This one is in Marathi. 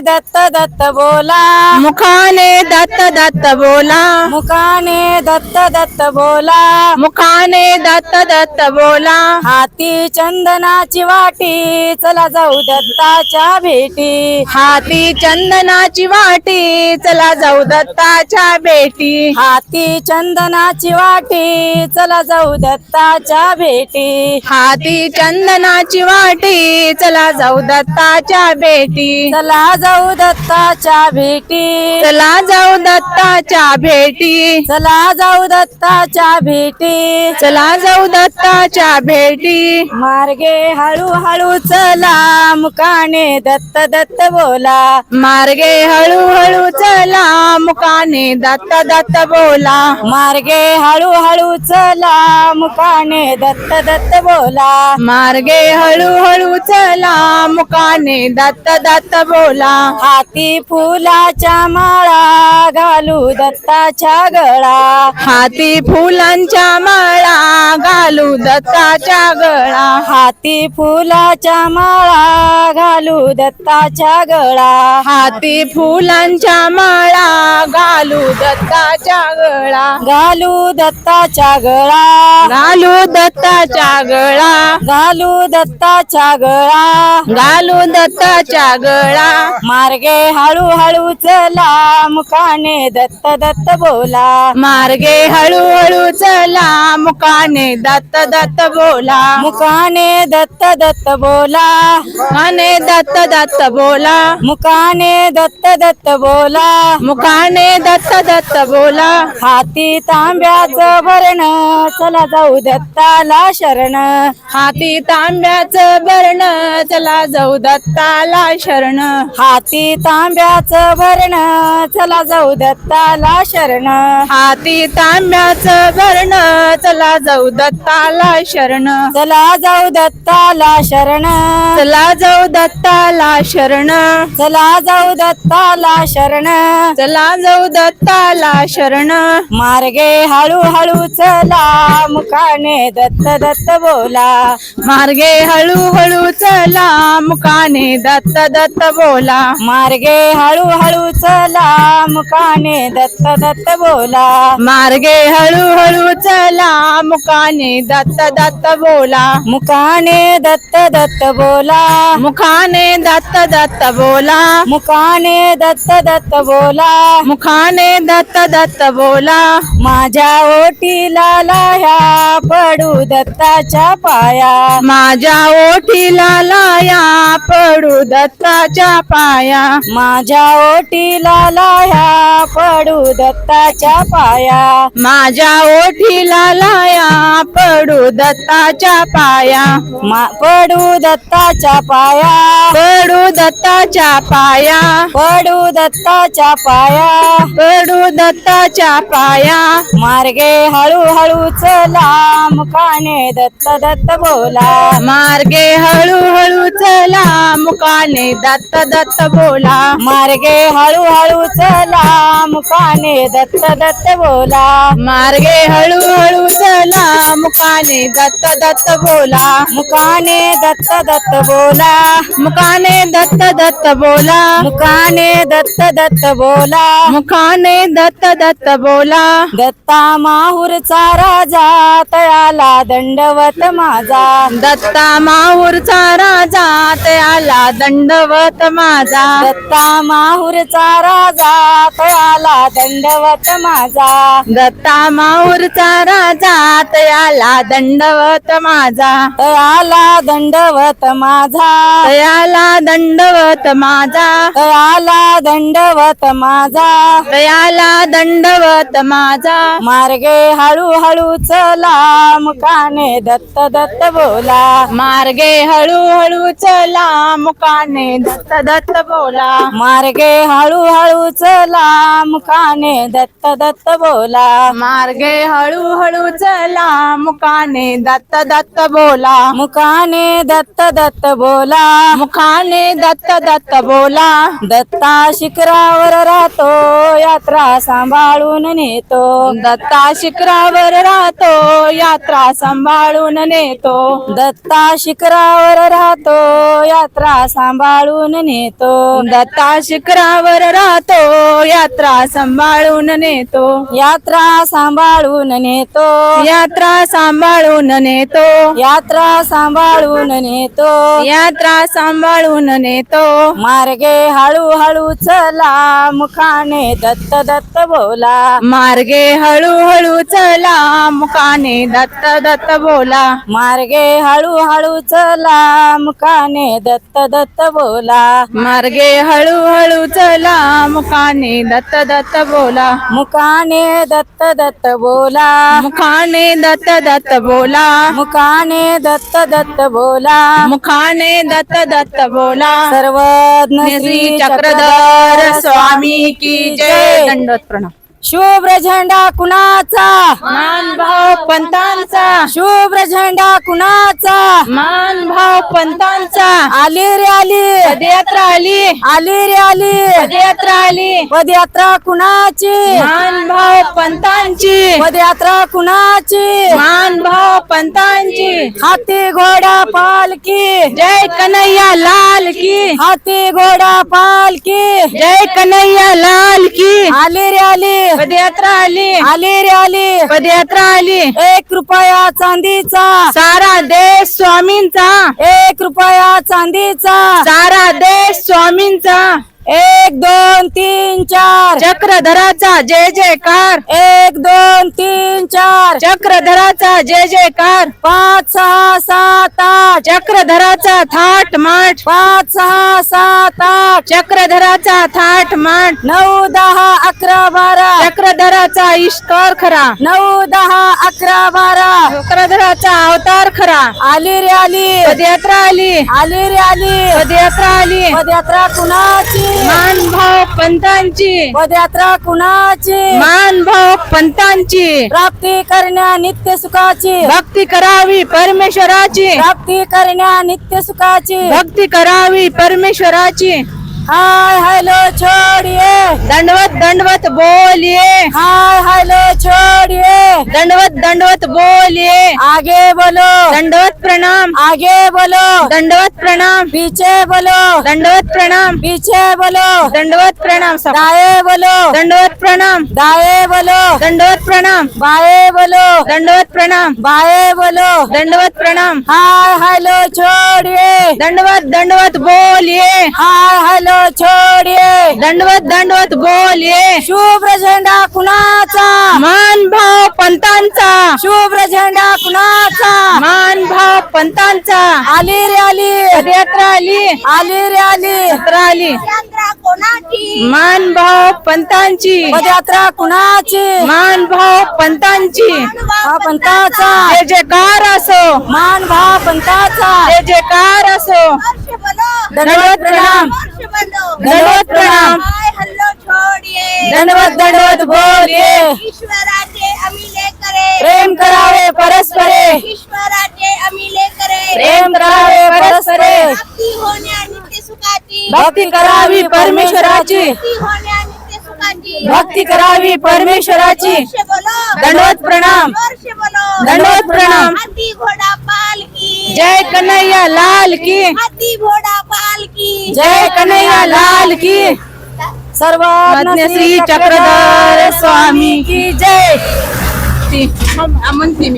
दत्त दत्त बोला. मुखाने दत्त दत्त बोला. मुखाने दत्त दत्त बोला. मुखाने दत्त दत्त बोला. हाती चंदनाची वाटी चला जाऊ दत्ताच्या भेटी. हाती चंदनाची वाटी चला जाऊ दत्ताच्या भेटी. हाती चंदनाची वाटी चला जाऊ दत्ताच्या भेटी. हाती चंदनाची वाटी चला जाऊ दत्ताच्या भेटी. चला जाऊ दत्ताच्या भेटी. चला जाऊ दत्ताच्या भेटी. चला जाऊ दत्ताच्या भेटी. चला जाऊ दत्ताच्या भेटी. मार्गे हळू हळू चला मुकाने दत्त दत्त बोला. मार्गे हळूहळू चला मुकाने दत्त दत्त बोला. मार्गे हळू हळू चला मुकाने दत्त दत्त बोला. मार्गे हळूहळू चला मुकाने दत्त दत्त बोला. हाती फुलाच्या माळा घालू दत्ताच्या गळा. हाती फुलांच्या माळा घालू दत्ताच्या गळा. हाती फुलाच्या माळा घालू दत्ताच्या गळा. हाती फुलांच्या माळा घालू दत्ताच्या गळा. घालू दत्ताच्या गळा. घालू दत्ताच्या गळा. घालू दत्ताच्या गळा. घालू दत्ताच्या गळा. मार्गे हळू हळू चला मुकाने दत्त दत्त बोला. मार्गे हळूहळू चला मुकाने दत्त दत्त बोला. मुकाने दत्त दत्त बोला. मुकाने दत्त दत्त बोला. मुकाने दत्त दत्त बोला. मुकाने दत्त दत्त बोला. हाती तांब्याचं भरण चला जाऊ दत्ताला शरण. हाती तांब्याचं बरण चला जाऊ दत्ताला शरण. हाती तांब्याचं भरण चला जाऊ दत्ताला शरण. हाती तांब्याचं बरण चला जाऊ दत्ताला शरण. चला जाऊ दत्ताला शरण. चला जाऊ दत्ताला शरण. चला जाऊ दत्ताला शरण. चला जाऊ दत्ताला शरण. मार्गे हळू हळू चला मुखाने दत्त दत्त बोला. मार्गे हळूहळू चला मुकाने दत्त दत्त बोला. मार्गे हळू हळू चला मुखाने दत्त दत्त बोला. मार्गे हळूहळू चला मुकाने दत्त दत्त बोला. मुखाने दत्त दत्त बोला. मुखाने दत्त दत्त बोला. मुखाने दत्त दत्त बोला. मुखाने दत्त दत्त बोला. माझ्या ओटीला लाया पडू दत्ताच्या पाया. माझ्या ओठीला लाया पडू दत्ताच्या पाया. माझ्या ओटीला लाया. पडू दत्ताच्या पाया. माझ्या ओठीला लाया पडू दत्ताच्या पाया. मा- पडू दत्ताच्या पाया. पडू दत्ताच्या पाया. पडू दत्ताच्या पाया. पडू दत्ताच्या पाया. मार्गे हळूहळू चला मुखाने दत्त दत्त बोला. मार्गे हळूहळू चला मुकाने दत्त दत्त बोला. मार्गे हळूहळू चला मुख मुखाने दत्त दत्त बोला मार्गे हळूहळू चला मुकाने दत्त दत्त बोला. मुखाने दत्त दत्त बोला. मुकाने दत्त दत्त बोला. मुखाने दत्त दत्त बोला. मुखाने दत्त दत्त बोला. दत्ता माहूरचा राजा तयाला दंडवत माझा. दत्ता माहूरचा राजा त्याला दंडवत माझा. दत्ता माहूरचा राजा तयाला दंडवत माझा. दत्ता माहूरचा राजा त्याला दंडवत माझा. तयाला दंडवत माझा. तयाला दंडवत माझा. तयाला दंडवत माझा. तयाला दंडवत माझा. मार्गे हळू हळू चला मुखाने दत्त दत्त बोला. मार्गे हळूहळू चला मुकाने दत्त दत्त बोला. मार्गे हळू हळू चला मुखाने दत्त दत्त बोला. मार्गे हळूहळू चला मुकाने दत्त दत्त बोला. मुखाने दत्त दत्त बोला. मुखाने दत्त दत्त बोला. दत्ता शिखरावर राहतो यात्रा सांभाळून नेतो. दत्ता शिखरावर राहतो यात्रा सांभाळून नेतो. दत्ता शिखरावर राहतो यात्रा सांभाळून नेतो. दत्ता शिखरावर राहतो यात्रा सांभाळून नेतो. यात्रा सांभाळून नेतो. यात्रा सांभाळून नेतो. यात्रा सांभाळून नेतो. यात्रा सांभाळून नेतो. मार्गे हळूहळू चला मुखाने दत्त दत्त बोला. मार्गे हळूहळू चला मुकाने दत्त दत्त बोला. मार्गे हळूहळू चला मुखाने दत्त दत्त बोला. मार्गे हळूहळू चला मुकाने दत्त दत्त बोला. मुखाने दत्त दत्त बोला. मुखाने दत्त दत्त बोला. मुखाने दत्त दत्त बोला. मुखाने दत्त दत्त बोला. सर्वज्ञ श्री चक्रधर स्वामी की जय. दंडोत प्रणाम शुभ्र झेंडा कुणाचा? मान भाव पंतांचा. शुभ्र झेंडा कुणाचा? मान भाव पंतांचा. आली रे आली. पदयात्रा आली. आली रे आली. पदयात्रा आली. पदयात्रा कुणाची? मान भाव पंतांची. पदयात्रा कुणाची? मान भाव पंतांची. हाती घोडा पालकी जय कन्हैया लाल की. हाती घोडा पालकी जय कन्हैया लाल की. आली रे आली. पदयात्रा आली. आली रे आली. पदयात्रा आली. एक रुपया चांदीचा. सारा देश स्वामींचा. एक रुपया चांदीचा. सारा देश स्वामींचा. एक दोन तीन चार. चक्रधराचा जय जयकार. एक दोन तीन चार. चक्रधराचा जय जयकार. पाच सहा सात आठ. चक्रधराचा थाट माठ. पाच सहा सात आठ. चक्रधराचा थाट माठ. नऊ दहा अकरा बारा. चक्रधराचा इष्कर खरा. नऊ दहा अकरा बारा. चक्रधराचा अवतार खरा. आली रे आली. पदयात्रा आली? आली रे आली. पदयात्रा आली. पदयात्रा कुणाची? मान भाव पंतांची. पदयात्रा कुणाची? मान भाव पंतांची. प्राप्ती करण्या नित्य सुखाची. भक्ती करावी परमेश्वराची. प्राप्ती करण्या नित्य सुखाची. भक्ती करावी परमेश्वराची. हाय हॅलो छोडिये दंडवत दंडवत बोलिए। हाय हॅलो छोडिये दंडवत दंडवत बोलिए। आगे बोलो। दंडवत प्रणाम। आगे बोलो। दंडवत प्रणाम। पीछे बोलो। दंडवत प्रणाम। पीछे बोलो। दंडवत प्रणाम सब। दाए बोलो। दंडवत प्रणाम। दाए बोलो। दंडवत प्रणाम। बाए बोलो। दंडवत प्रणाम। बाए बोलो। दंडवत प्रणाम। हाय हॅलो छोडिये दंडवत दंडवत बोलिए। हाय हॅलो छोडिये. दंडवत दंडवत बोलिए शुभ्र झेंडा कुणाचा? मान भाव पंतांचा. शुभ्र झेंडा कुणाचा? मान भाव पंतांचा. आली रे आली. पदयात्रा आली? आली रे आली. यात्रा आली. यात्रा कोणाची? मान भाव पंतांची. पदयात्रा कुणाची? मान भाव पंतांची. हा पंताचा. जय जयकार असो. मान भाव पंताचा. जय जयकार असो. दंडवत प्रणाम. दंडवत प्रणाम. बोलिये. ईश्वराचे अमिले करे प्रेम करावे परस्परे. ईश्वराचे अमिले करे प्रेम करावे परस्परे. नित्य सुखाची. भक्ती करावी परमेश्वराची. भक्ती करावी परमेश्वराची. दंडवत प्रणाम. दंडवत प्रणाम. हाती घोडा पालकी जय कन्हैया लाल की. हाती घोडा पालकी जय कन्हैया लाल की. सर्व श्री चक्रधर स्वामी की जय. म्हणते मी